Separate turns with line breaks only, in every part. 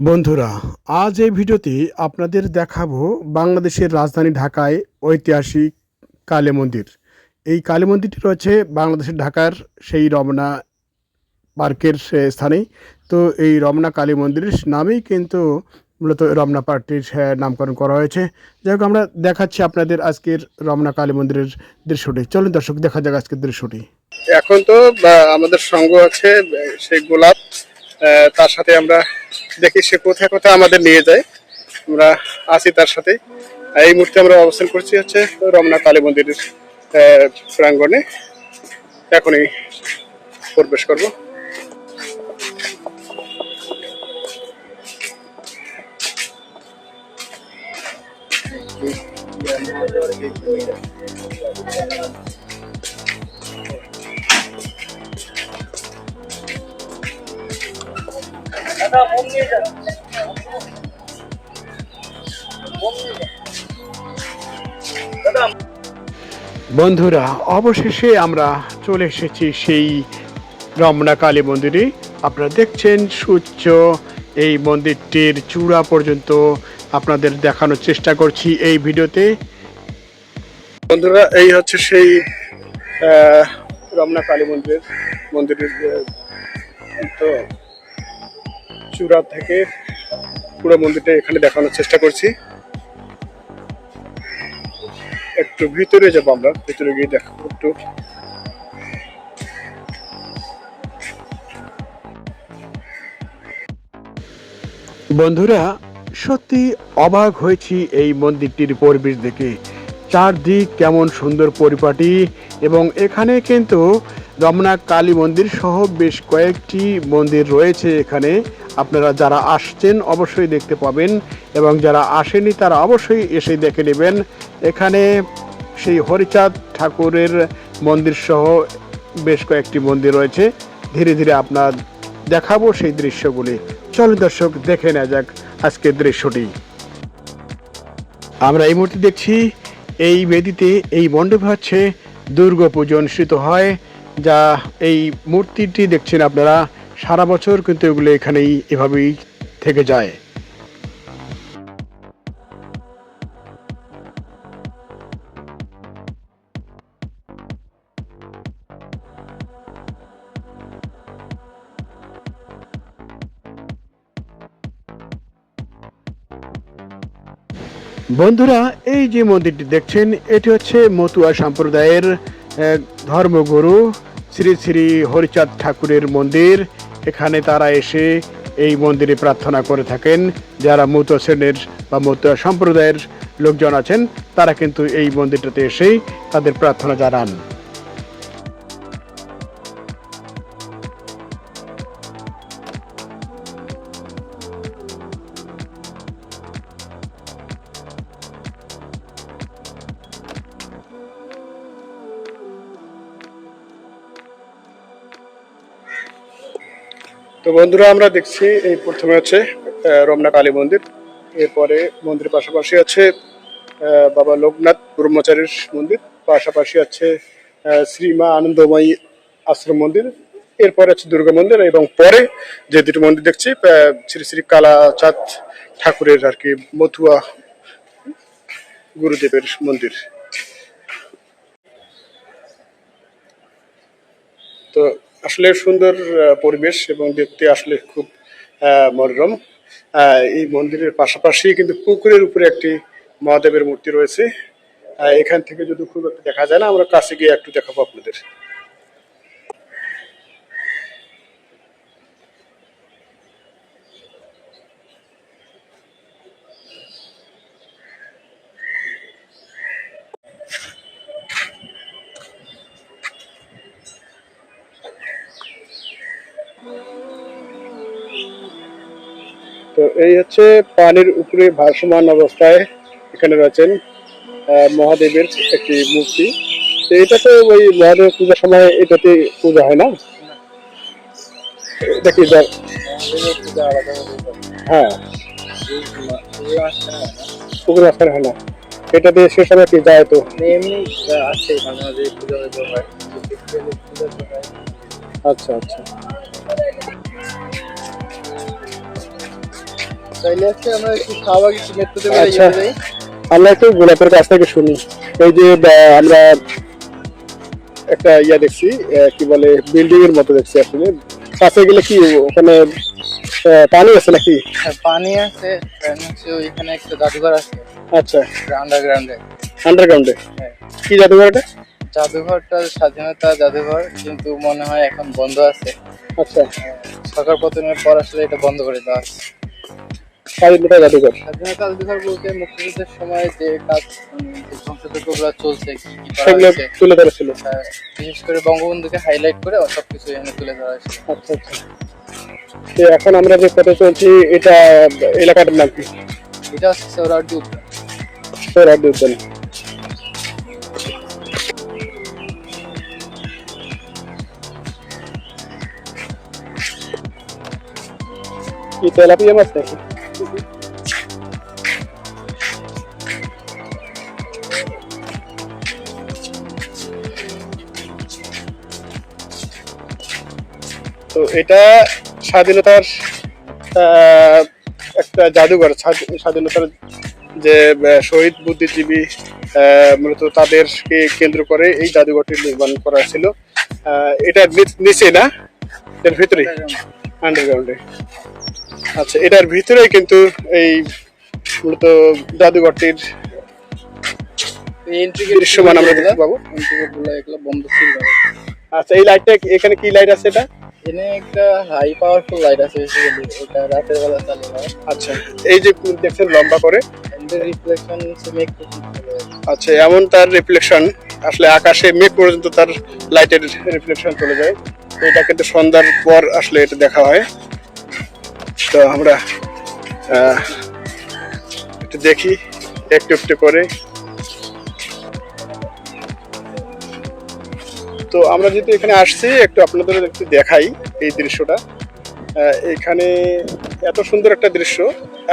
বন্ধুরা, আজ এই ভিডিওতে আপনাদের দেখাবো বাংলাদেশের রাজধানী ঢাকায় ঐতিহাসিক কালী মন্দির। এই কালী মন্দিরটি রয়েছে বাংলাদেশের ঢাকার সেই রমনা পার্কের সে স্থানে তো এই রমনা কালী মন্দিরের নামেই কিন্তু মূলত রমনা পার্কটির নামকরণ করা হয়েছে। যাই হোক, আমরা দেখাচ্ছি আপনাদের আজকের রমনা কালী মন্দিরের দৃশ্যটি। চলুন দর্শক, দেখা যাক আজকের দৃশ্যটি।
এখন তো আমাদের সঙ্গ আছে সেই গোলাপ। তার সাথে আমরা দেখি সে কোথায় কোথায় আমাদের নিয়ে যায়। আমরা আছি তার সাথে। এই মুহূর্তে আমরা অবস্থান করছি হচ্ছে রমনা কালী মন্দিরের প্রাঙ্গণে। এখনই প্রবেশ করব।
বন্ধুরা, অবশেষে আমরা চলে এসেছি সেই রমনা কালী মন্দিরে। আপনারা দেখছেন সূর্য, এই মন্দিরটির চূড়া পর্যন্ত আপনাদের দেখানোর চেষ্টা করছি এই ভিডিওতে।
বন্ধুরা, এই হচ্ছে সেই রমনা কালী মন্দিরের মন্দিরের তো চূড়া থেকে পুরো মন্দিরটা এখানে দেখানোর চেষ্টা করছি। একটু ভিতরে যাব আমরা, ভিতরে গিয়ে দেখাবো একটু।
বন্ধুরা, সত্যি অবাক হয়েছি এই মন্দিরটির পরিবেশ দেখে। চারদিক কেমন সুন্দর পরিপাটি এবং এখানে কিন্তু রমনা কালী মন্দির সহ বেশ কয়েকটি মন্দির রয়েছে এখানে। আপনারা যারা আসছেন অবশ্যই দেখতে পাবেন এবং যারা আসেনি তারা অবশ্যই এসে দেখে নেবেন। এখানে সেই হরিচাঁদ ঠাকুরের মন্দির সহ বেশ কয়েকটি মন্দির রয়েছে। ধীরে ধীরে আপনার দেখাবো সেই দৃশ্যগুলি। চলুন দর্শক, দেখে নেওয়া যাক আজকের দৃশ্যটি। আমরা এই মুহূর্তে দেখছি, এই বেদিতে এই মণ্ডপে হচ্ছে দুর্গা পুজো অনুষ্ঠিত হয়। যা এই মূর্তিটি দেখছেন আপনারা, সারা বছর কিন্তু এগুলো এখানেই এভাবেই থেকে যায়। বন্ধুরা, এই যে মন্দিরটি দেখছেন, এটি হচ্ছে মতুয়া সম্প্রদায়ের ধর্মগুরু শ্রী শ্রী হরিচাঁদ ঠাকুরের মন্দির। এখানে তারা এসে এই মন্দিরে প্রার্থনা করে থাকেন। যারা মূত শ্রেণির বা মূত সম্প্রদায়ের লোকজন আছেন, তারা কিন্তু এই মন্দিরটাতে এসেই তাদের প্রার্থনা জানান।
তো বন্ধুরা, আমরা দেখছি এই প্রথমে হচ্ছে রমনা কালী মন্দির। এরপরে মন্দিরের পাশাপাশি আছে বাবা লোকনাথ ব্রহ্মচারীর মন্দির। পাশাপাশি আছে শ্রীমা আনন্দময়ী আশ্রম মন্দির। এরপরে আছে দুর্গা মন্দির এবং পরে যে দুটো মন্দির দেখছি শ্রী শ্রী কালাচাঁদ ঠাকুরের আর কি মথুয়া গুরুদেবের মন্দির। তো আসলে সুন্দর পরিবেশ এবং দেখতে আসলে খুব মনোরম। এই মন্দিরের পাশাপাশি কিন্তু পুকুরের উপরে একটি মহাদেবের মূর্তি রয়েছে। এখান থেকে যদি খুব একটা দেখা যায় না, আমরা কাছে গিয়ে একটু দেখাবো আপনাদের। তো এই হচ্ছে পানির উপরে ভাসমান অবস্থায় এখানে রয়েছেন মহাদেবের একটি মূর্তি। তো এটা তো ওই মহাদেব পূজার সময় এটাতে পূজা হয় না? এটা কি হ্যাঁ। মাঝখানে হয় না। এটাতে সে সময় কি যায় তো? আচ্ছা আচ্ছা।
তাইলে আজকে আমরা একটু মেট্রোতে
আচ্ছা। আমরা একটু গোলাপের কাছ থেকে শুনি। এই যে আমরা একটা ইয়া দেখছি কি বলে বিল্ডিং এর মতো দেখছি আসলে। কাছে গেলে কি ওখানে পানি আছে নাকি?
হ্যাঁ, পানি আছে ওইখানে একটা জাদুঘর আছে।
আচ্ছা।
আন্ডারগ্রাউন্ডে
আন্ডারগ্রাউন্ডে
হ্যাঁ।
কি জাদুঘর এটা?
জাদুঘরটা স্বাধীনতা জাদুঘর কিন্তু মনে হয় এখন বন্ধ আছে।
আচ্ছা।
হ্যাঁ, সরকার পতনের পর আসলে এটা বন্ধ করে দেওয়া আছে
স্বাধীনতা জাদুঘর
স্বাধীনতা জাদুঘর বলতে মুক্তিযুদ্ধের সময় যে কাজ ধ্বংসযজ্ঞগুলো চলছে কি কি
সেগুলো তুলে ধরেছিল।
বিশেষ করে বঙ্গবন্ধুকে হাইলাইট করে এখানে তুলে ধরা হয়েছে।
আচ্ছা আচ্ছা। তো এখন আমরা যে পথে চলছি এটা এলাকাটার নাম কি?
এটা হচ্ছে উদ্যান।
উদ্যান। কি তেলাপিয়া মাছ নাকি? এটা স্বাধীনতার একটা জাদুঘর স্বাধীনতার যে শহীদ বুদ্ধিজীবী মূলত তাদেরকে কেন্দ্র করে এই জাদুঘরটি নির্মাণ করা ছিল। এটার নিচে না? এর ভিতরে? আন্ডারগ্রাউন্ডে আচ্ছা এটার ভিতরেই কিন্তু এই মূলত জাদুঘরটির দৃশ্যমান আমরা দেখতে পাবো। আচ্ছা এই লাইটটা এখানে কি লাইট আছে এটা?
এখানে একটা হাই পাওয়ারফুল লাইট আছে এটা রাতের বেলা চালু হয়।
আচ্ছা এই যে দেখছেন লম্বা করে?
রিফ্লেকশন
আচ্ছা এমন তার রিফ্লেকশন আসলে আকাশে মেঘ পর্যন্ত তার লাইটের রিফ্লেকশন চলে যায়। তো এটা কিন্তু সন্ধ্যার পর আসলে এটা দেখা হয়। তো আমরা আহ, একটু দেখি একটু একটু করে। তো আমরা যেহেতু এখানে আসছি, একটু আপনাদের একটু দেখাই এই দৃশ্যটা। এখানে এত সুন্দর একটা দৃশ্য।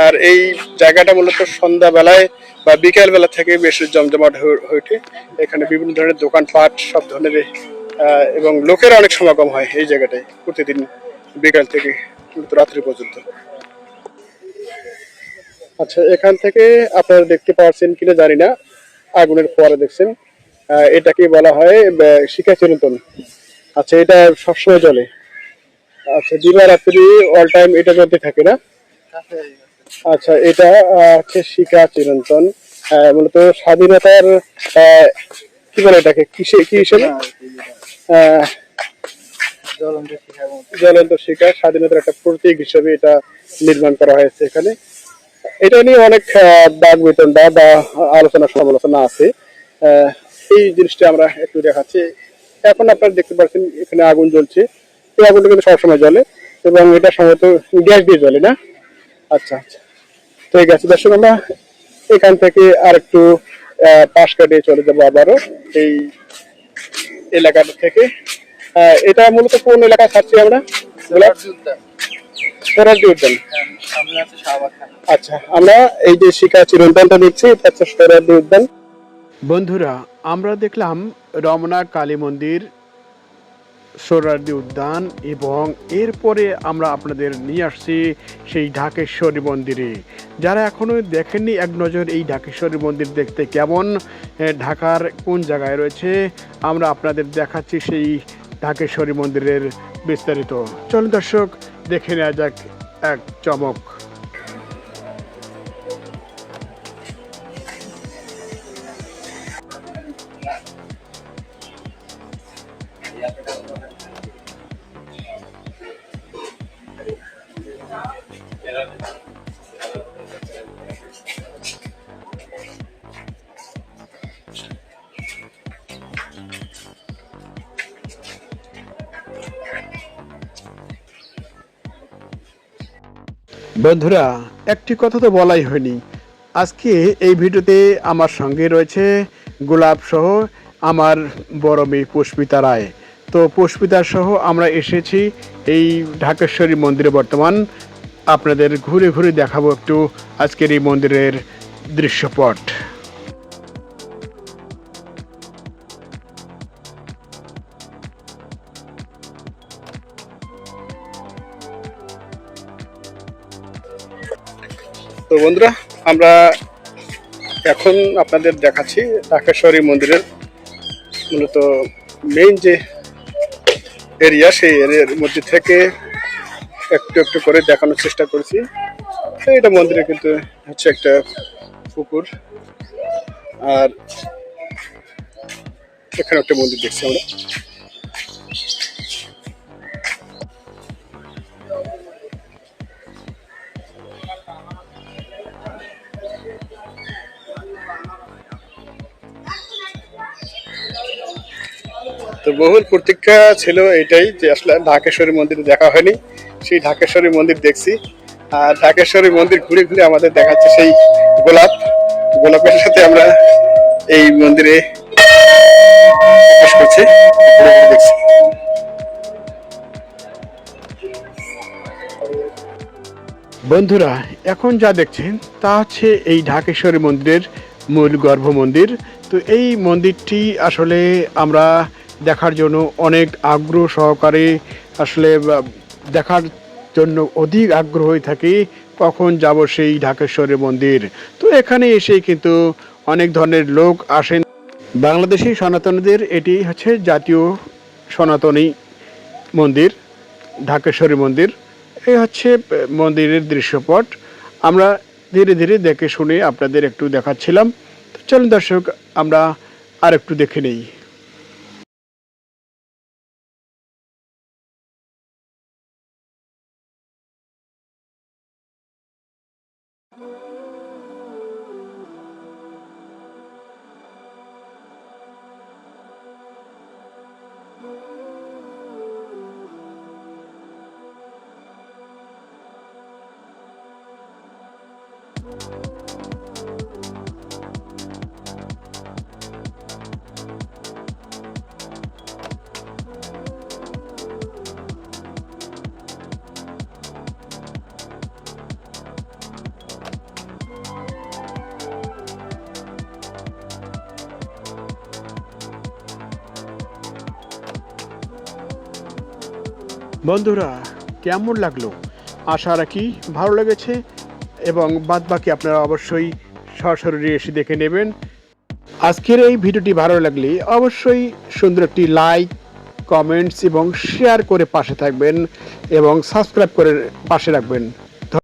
আর এই জায়গাটা মূলত সন্ধ্যাবেলায় বা বিকেলবেলা থেকে বেশ জমজমাট হয়ে ওঠে। এখানে বিভিন্ন ধরনের দোকানপাট, সব ধরনের এবং লোকের অনেক সমাগম হয় এই জায়গাটায় প্রতিদিন বিকাল থেকে রাত্রি পর্যন্ত। আচ্ছা এখান থেকে আপনারা দেখতে পাচ্ছেন কিনা জানি না। আগুনের পরে দেখছেন। এটাকে বলা হয় শিখা চিরন্তন আচ্ছা এটা সবসময় চলে? আচ্ছা দিবা রাত্রি অল টাইম এটা চলতে থাকে না? আচ্ছা এটা হচ্ছে শিখা চিরন্তন মূলত স্বাধীনতার কি বলে এটাকে? কিসে কি হিসেবে?
জ্বলন্ত
শিকা স্বাধীনতার একটা প্রতীক হিসেবে এটা নির্মাণ করা হয়েছে এখানে। এটা নিয়ে অনেক বাদ বিতণ্ডা বা আলোচনা সমালোচনা আছে। আহ, এই জিনিসটা আমরা একটু দেখাচ্ছি। এখন আপনারা দেখতে পাচ্ছেন এখানে আগুন জ্বলছে। এই আগুনটা কিন্তু সবসময় জ্বলে এবং এটা সম্ভবত গ্যাস দিয়ে জ্বলে না? আচ্ছা আচ্ছা। ঠিক আছে দর্শক আমরা এখান থেকে আর একটু পাশ কাটিয়ে চলে যাব আবারও। এই এলাকাটা থেকে। আহ, এটা মূলত কোন এলাকা ছাড়ছি আমরা?
উদ্যান হ্যাঁ,
আচ্ছা আমরা এই যে শিকা চিরন্তনটা নিচ্ছি এটা হচ্ছে সোহরাওয়ার্দী উদ্যান
বন্ধুরা আমরা দেখলাম রমনা কালী মন্দির সোহরাওয়ার্দী উদ্যান এবং এরপরে আমরা আপনাদের নিয়ে আসছি সেই ঢাকেশ্বরী মন্দিরে। যারা এখনও দেখেননি, এক নজর এই ঢাকেশ্বরী মন্দির দেখতে কেমন? ঢাকার কোন জায়গায় রয়েছে? আমরা আপনাদের দেখাচ্ছি সেই ঢাকেশ্বরী মন্দিরের বিস্তারিত। চলুন দর্শক, দেখে নেওয়া যাক এক চমক। বন্ধুরা, একটি কথা তো বলাই হয়নি। আজকে এই ভিডিওতে আমার সঙ্গে রয়েছে গোলাপ সহ আমার বড় মেয়ে পুষ্পিতা রায়। তো সহ আমরা এসেছি এই ঢাকেশ্বরী মন্দিরে বর্তমান। আপনাদের ঘুরে ঘুরে দেখাবো একটু আজকের এই মন্দিরের দৃশ্যপট।
তো বন্ধুরা, আমরা এখন আপনাদের দেখাচ্ছি ঢাকেশ্বরী মন্দিরের মূলত মেইন যে এরিয়া, সেই এরিয়ার মধ্যে থেকে একটু একটু করে দেখানোর চেষ্টা করেছি। এটা মন্দিরে কিন্তু হচ্ছে একটা পুকুর। আর এখানে একটা মন্দির দেখছি আমরা। বহুল প্রতীক্ষা ছিল এটাই যে আসলে ঢাকেশ্বরী মন্দির দেখা হয়নি। সেই ঢাকেশ্বরী মন্দির দেখছি। আর ঢাকেশ্বরী মন্দির ঘুরে ঘুরে আমাদের দেখাচ্ছে সেই গোলাপ। গোলাপের সাথে আমরা এই মন্দিরে করছি। দেখছি।
বন্ধুরা, এখন যা দেখছেন তা হচ্ছে এই ঢাকেশ্বরী মন্দিরের মূল গর্ভ মন্দির তো এই মন্দিরটি আসলে আমরা দেখার জন্য অনেক আগ্রহ সহকারে আসলে দেখার জন্য অধিক আগ্রহ থাকি, কখন যাব সেই ঢাকেশ্বরী মন্দির। তো এখানে এসেই কিন্তু অনেক ধরনের লোক আসেন। বাংলাদেশি সনাতনীদের এটি হচ্ছে জাতীয় সনাতনী মন্দির, ঢাকেশ্বরী মন্দির। এই হচ্ছে মন্দিরের দৃশ্যপট। আমরা ধীরে ধীরে দেখে শুনে আপনাদের একটু দেখাচ্ছিলাম। তো চলুন দর্শক, আমরা আর একটু দেখে নেই। বন্ধুরা কেমন লাগল? আশা রাখি ভালো লেগেছে। এবং বাদ বাকি আপনারা অবশ্যই সরাসরি এসে দেখে নেবেন। আজকের এই ভিডিওটি ভালো লাগলে অবশ্যই সুন্দর একটি লাইক কমেন্টস এবং শেয়ার করে পাশে থাকবেন এবং সাবস্ক্রাইব করে পাশে রাখবেন।